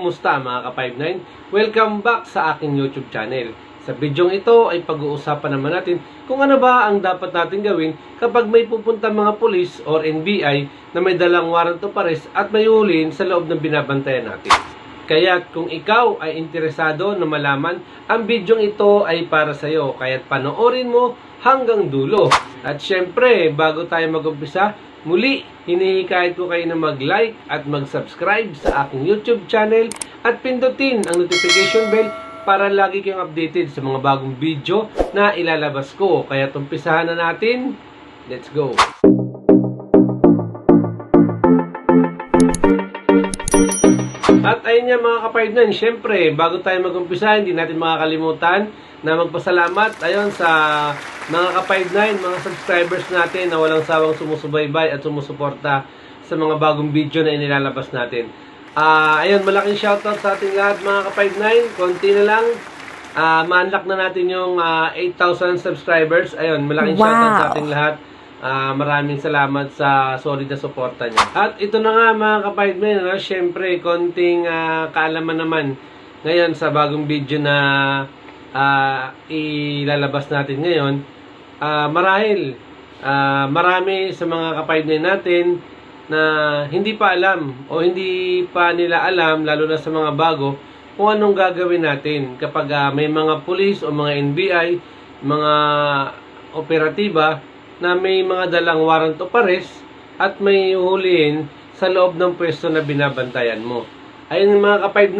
kumusta mga ka-59? Welcome back sa aking YouTube channel. Sa bidyong ito ay pag-uusapan naman natin kung ano ba ang dapat natin gawin kapag may pupunta mga pulis or NBI na may dalang warrant of arrest at may huliin sa loob ng binabantayan natin. Kaya kung ikaw ay interesado na malaman, ang bidyong ito ay para sa iyo. Kaya't panoorin mo hanggang dulo. At syempre, bago tayo mag-umpisa, muli, hinihikayat ko kayo na mag-like at mag-subscribe sa aking YouTube channel at pindutin ang notification bell para lagi kayong updated sa mga bagong video na ilalabas ko. Kaya tumpisahan na natin. Let's go! Ayun nga mga kapaydan, syempre, bago tayo mag-umpisa, hindi natin makakalimutan na magpasalamat ayun sa mga kapaydan, mga subscribers natin na walang sawang sumusubaybay at sumusuporta sa mga bagong video na inilalabas natin. Ah, ayun, malaking shoutout sa ating lahat mga kapaydan. Konti na lang. Ah, ma-unlock na natin yung ah, 8,000 subscribers. Ayun, malaking Wow. shoutout sa ating lahat. Ah, maraming salamat sa solid na suporta niyo. At ito na nga mga kapayadmen, no? syempre konting ah, kaalaman naman ngayon sa bagong video na ah, ilalabas natin ngayon. Ah, marahil ah, marami sa mga kapayadmen natin na hindi pa alam o hindi pa nila alam, lalo na sa mga bago, kung anong gagawin natin kapag ah, may mga pulis o mga NBI, mga operatiba na may mga dalang warrant of arrest at may huliin sa loob ng pwesto na binabantayan mo. Ayun mga ka-59,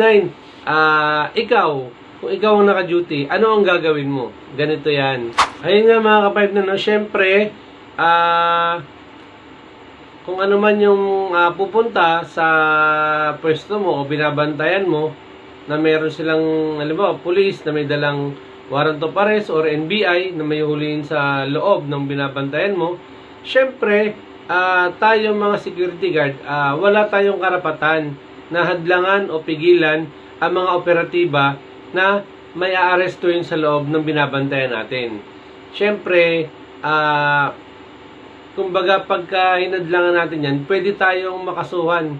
ah ikaw, kung ikaw ang naka-duty, ano ang gagawin mo? Ganito yan. Ayun nga mga ka-59, no, syempre, ah kung ano man yung ah, pupunta sa pwesto mo o binabantayan mo na meron silang, mo, police na may dalang warrant of arrest or NBI na may huliin sa loob ng binabantayan mo, syempre, ah, tayo mga security guard, ah, wala tayong karapatan na hadlangan o pigilan ang mga operatiba na may aarestuin sa loob ng binabantayan natin. Syempre, ah, kumbaga pagka hinadlangan natin yan, pwede tayong makasuhan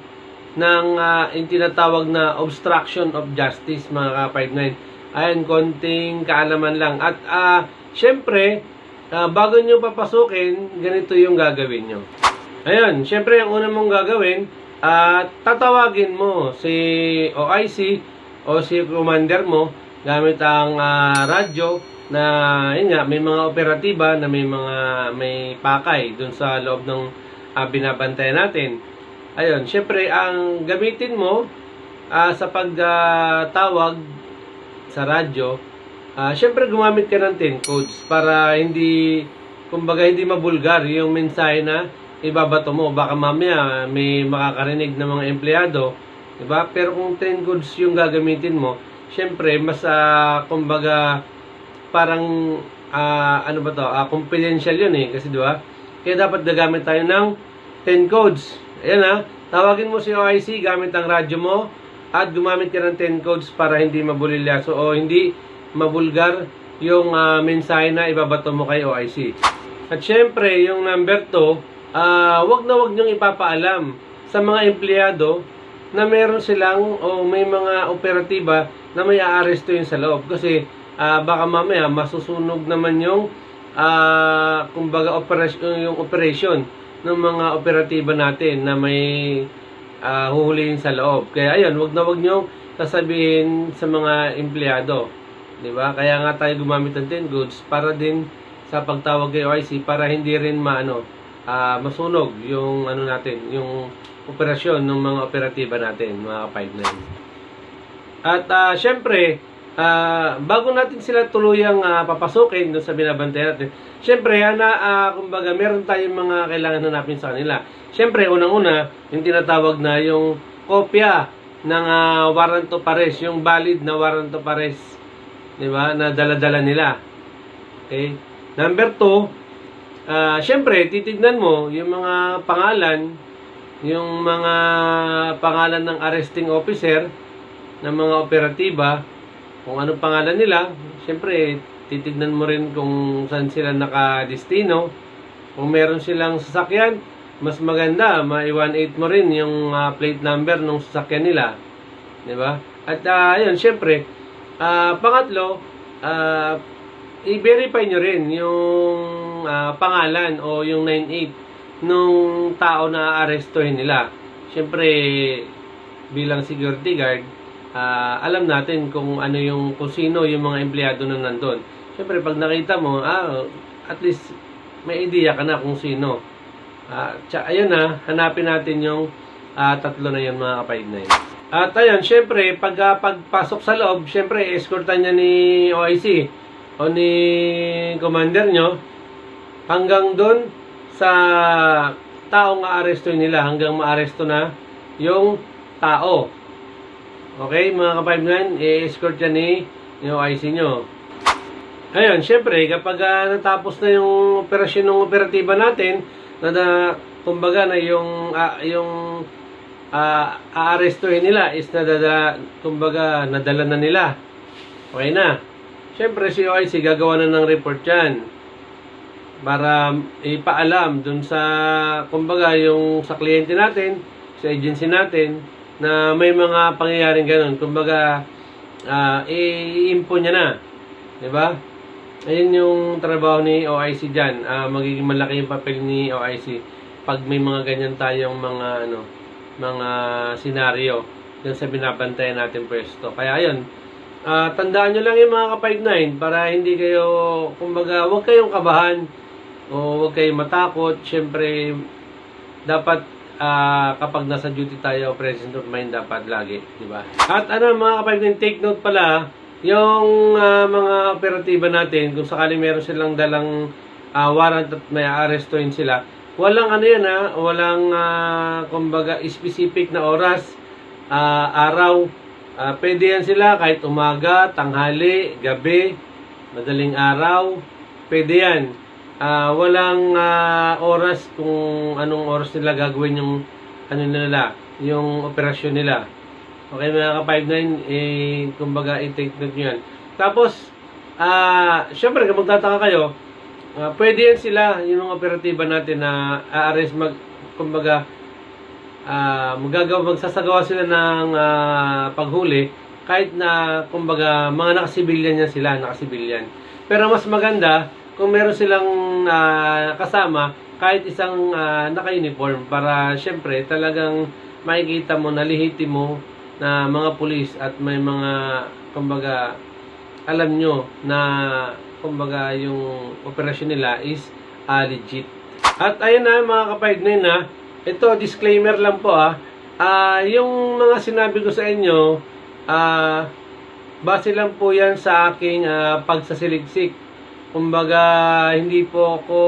ng ah, yung tinatawag na obstruction of justice mga ka-59. Ayan, konting kaalaman lang. At ah, syempre, ah, bago nyo papasukin, ganito yung gagawin nyo. Ayun, syempre ang una mong gagawin, at tatawagin mo si OIC o si commander mo gamit ang ah, radyo na yun nga, may mga operatiba na may mga may pakay dun sa loob ng ah, binabantayan natin. Ayun, syempre ang gamitin mo ah, sa pagtawag sa radyo, ah syempre gumamit ka ng 10 codes para hindi, kumbaga hindi mabulgar yung mensahe na ibabato mo. Baka mamaya may makakarinig ng mga empleyado, di ba? Pero kung 10 codes yung gagamitin mo, syempre mas, ah, kumbaga, parang, ah, ano ba to, ah, confidential yun eh, kasi di ba? Kaya dapat gagamit tayo ng 10 codes. Ayan ha, tawagin mo si OIC gamit ang radyo mo at gumamit ka ng 10 codes para hindi mabulilyaso o hindi mabulgar yung ah, mensahe na ibabato mo kay OIC. At syempre, yung number 2, ah, wag na wag niyong ipapaalam sa mga empleyado na meron silang o may mga operatiba na may aaresto yun sa loob. Kasi ah, baka mamaya masusunog naman yung ah, kumbaga operasyon, yung operation ng mga operatiba natin na may ah, huhulihin sa loob. Kaya ayun, wag na wag nyo sasabihin sa mga empleyado. 'Di ba? Kaya nga tayo gumamit ng 10 goods para din sa pagtawag kay OIC para hindi rin maano ah, masunog yung ano natin, yung operasyon ng mga operatiba natin, mga 59. At ah, syempre, ah, bago natin sila tuluyang ah, papasukin doon sa binabantayan natin, syempre, ana, ah, kumbaga, meron tayong mga kailangan hanapin sa kanila. Syempre, unang-una, yung tinatawag na yung kopya ng ah, warrant of arrest, yung valid na warrant of arrest, di ba, na dala-dala nila. Okay? Number two, ah, syempre, titignan mo yung mga pangalan, yung mga pangalan ng arresting officer, ng mga operatiba, kung anong pangalan nila, syempre, titignan mo rin kung saan sila nakadestino. Kung meron silang sasakyan, mas maganda, ma-1.8 mo rin yung ah, plate number ng sasakyan nila. Di ba? At ah, yun, syempre, ah, pangatlo, ah, i-verify nyo rin yung ah, pangalan o yung 98 nung tao na arestuhin nila. Syempre, bilang security guard, ah, alam natin kung ano yung kung sino yung mga empleyado na nandun. Syempre, pag nakita mo, ah, at least may idea ka na kung sino. Ah, tsa, ayun na, hanapin natin yung ah, tatlo na yun mga kapatid na yun. At ayun, syempre, pag, ah, pagpasok sa loob, syempre, escortan niya ni OIC o ni commander nyo hanggang doon sa taong aaresto nila hanggang maaresto na yung tao. Okay, mga kapatid i-escort yan ni, ni OIC nyo. Ayun, syempre, kapag ah, natapos na yung operasyon ng operatiba natin, na, na kumbaga na yung ah, yung ah, aarestuhin nila is nadala, kumbaga nadala na nila. Okay na. Syempre si OIC gagawa na ng report yan para ipaalam dun sa kumbaga yung sa kliyente natin, sa agency natin na may mga pangyayaring ganun. Kumbaga ah, i-info niya na. ba? Ayun yung trabaho ni OIC diyan. Ah, magiging malaki yung papel ni OIC pag may mga ganyan tayong mga ano, mga senaryo dun sa binabantayan natin pwesto. Kaya ayun, ah, tandaan nyo lang yung mga ka-59 para hindi kayo, kumbaga, huwag kayong kabahan o huwag kayong matakot. Siyempre, dapat ah, kapag nasa duty tayo, present of mind dapat lagi, di ba? At ano mga kapatid, take note pala, yung ah, mga operatiba natin, kung sakali meron silang dalang ah, warrant at may arestuin sila, walang ano yan ha, walang ah, kumbaga specific na oras, ah, araw, Ah, pwede yan sila kahit umaga, tanghali, gabi, madaling araw. Pwede yan. Ah, walang ah, oras kung anong oras nila gagawin yung ano nila, yung operasyon nila. Okay mga ka-59, eh, kumbaga i-take note nyo yan. Tapos, ah, syempre kung magtataka kayo, ah, pwede yan sila, yung operatiba natin na a-arrest mag, kumbaga, ah magagawa magsasagawa sila ng ah, paghuli kahit na kumbaga mga nakasibilyan yan sila, nakasibilyan. Pero mas maganda kung meron silang ah, kasama kahit isang ah, naka-uniform para syempre talagang makikita mo nalihiti mo na mga pulis at may mga kumbaga alam nyo na kumbaga yung operasyon nila is ah, legit. At ayun na mga kapatid na yun, ah. Ito, disclaimer lang po ah. Ah, yung mga sinabi ko sa inyo, ah, base lang po yan sa aking ah, pagsasiliksik. Kumbaga, hindi po ako,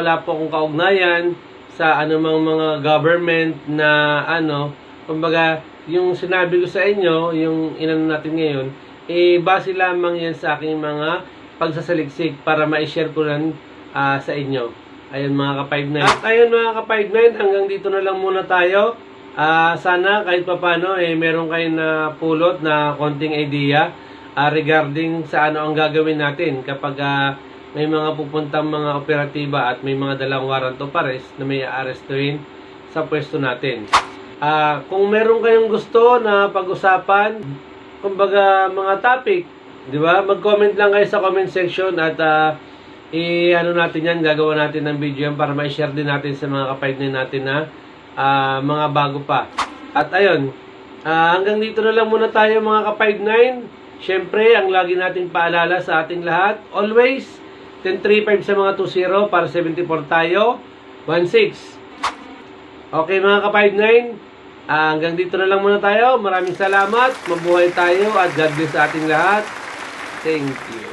wala po akong kaugnayan sa anumang mga government na ano, kumbaga, yung sinabi ko sa inyo, yung inano natin ngayon, eh, base lamang yan sa aking mga pagsasaliksik para ma-share ko lang ah, sa inyo. Ayun mga ka-59. At ayun mga ka-59, hanggang dito na lang muna tayo. Ah, sana kahit papano eh meron kayong na pulot na konting idea ah, regarding sa ano ang gagawin natin kapag ah, may mga pupuntang mga operatiba at may mga dalang warrant of arrest na may aarestuhin sa pwesto natin. Ah, kung meron kayong gusto na pag-usapan, kumbaga mga topic, 'di ba? Mag-comment lang kayo sa comment section at ah, i ano natin yan, gagawa natin ng video yan para ma-share din natin sa mga kapatid natin na ah, mga bago pa. At ayun, ah, hanggang dito na lang muna tayo mga kapatid 9. Siyempre, ang lagi nating paalala sa ating lahat, always 1035 sa mga 20 para 74 tayo, 16. Okay mga kapatid 9, ah, hanggang dito na lang muna tayo. Maraming salamat, mabuhay tayo at God bless sa ating lahat. Thank you.